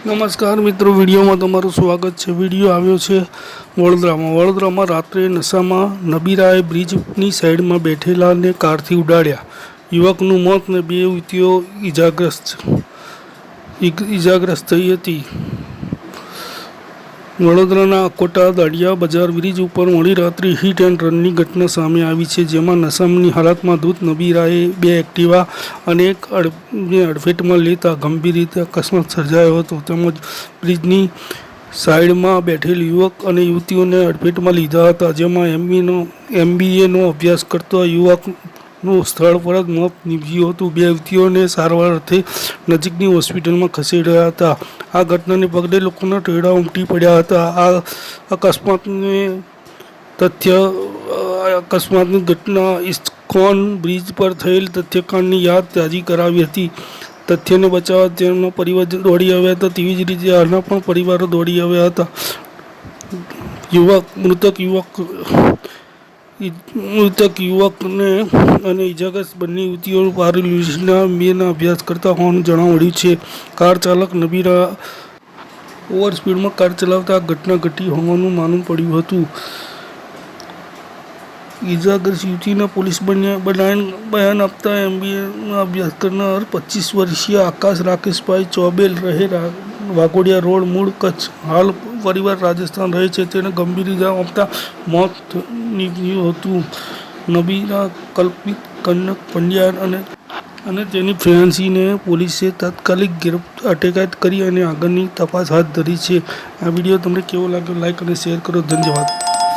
નમસ્કાર મિત્રો, વિડીયોમાં તમારું સ્વાગત છે. વીડિયો આવ્યો છે વડોદરામાં. વડોદરામાં રાત્રે નશામાં નબીરાએ બ્રિજની સાઈડમાં બેઠેલાને કારથી ઉડાડ્યા. યુવકનું મોત ને બે યુવતીઓ ઈજાગ્રસ્ત ઈજાગ્રસ્ત થઈ હતી. વડોદરાના કોટા દાડિયા બજાર બ્રિજ ઉપર મોડી રાત્રે હિટ એન્ડ રનની ઘટના સામે આવી છે, જેમાં નશામની હાલતમાં દૂત નબીરાએ બે એક્ટિવા અને એક અડફેટમાં લેતા ગંભીર રીતે અકસ્માત સર્જાયો હતો. તેમજ બ્રિજની સાઈડમાં બેઠેલ યુવક અને યુવતીઓને અડફેટમાં લીધા હતા, જેમાં એમબીનો, એમબીએનો અભ્યાસ કરતો યુવકનું સ્થળ પર જ મોત નીપજ્યું હતું. બે યુવતીઓને સારવાર અર્થે નજીકની હોસ્પિટલમાં ખસેડ્યા હતા. આ ઘટનાને પગલે લોકોના ટેડા ઉમટી પડ્યા હતા. આ અકસ્માતને તથ્ય અકસ્માતની ઘટના ઇસ્કોન બ્રિજ પર થયેલ તથ્યકાંડની યાદ તાજી કરાવી હતી. તથ્યને બચાવવા તેમનો પરિવાર દોડી આવ્યા હતા. તેવી જ રીતે આના પણ પરિવારો દોડી આવ્યા હતા. યુવક, મૃતક યુવક મૃતક યુવકને અને ઇજાગ્રસ્ત બંને યુવતીઓ પારેલુના બેના અભ્યાસ કરતા હોવાનું જાણવા મળ્યું છે. કાર ચાલક નબીરા ઓવર સ્પીડમાં કાર ચલાવતા ઘટના ઘટી હોવાનું માનવું પડ્યું હતું. ઇજાગ્રસ્ત યુવતીના પોલીસ બન્યા બયાન આપતા એમબીએનો અભ્યાસ કરનાર પચીસ વર્ષીય આકાશ રાકેશભાઈ ચોબેલ રહે વાઘોડિયા રોડ, મૂળ કચ્છ. હાલ પરિવાર રાજસ્થાન રહે છે, તેને ગંભીર ઇજા આપતા મોત નીપજ્યું હતું. નબીરા કલ્પિત કનક પંડ્યા અને અને તેની ફ્રેન્સીને પોલીસે તાત્કાલિક ગિરફ્ત અટકાયત કરી અને આગળની તપાસ હાથ ધરી છે. આ વીડિયો તમને કેવો લાગ્યો? લાઇક અને શેર કરો. ધન્યવાદ.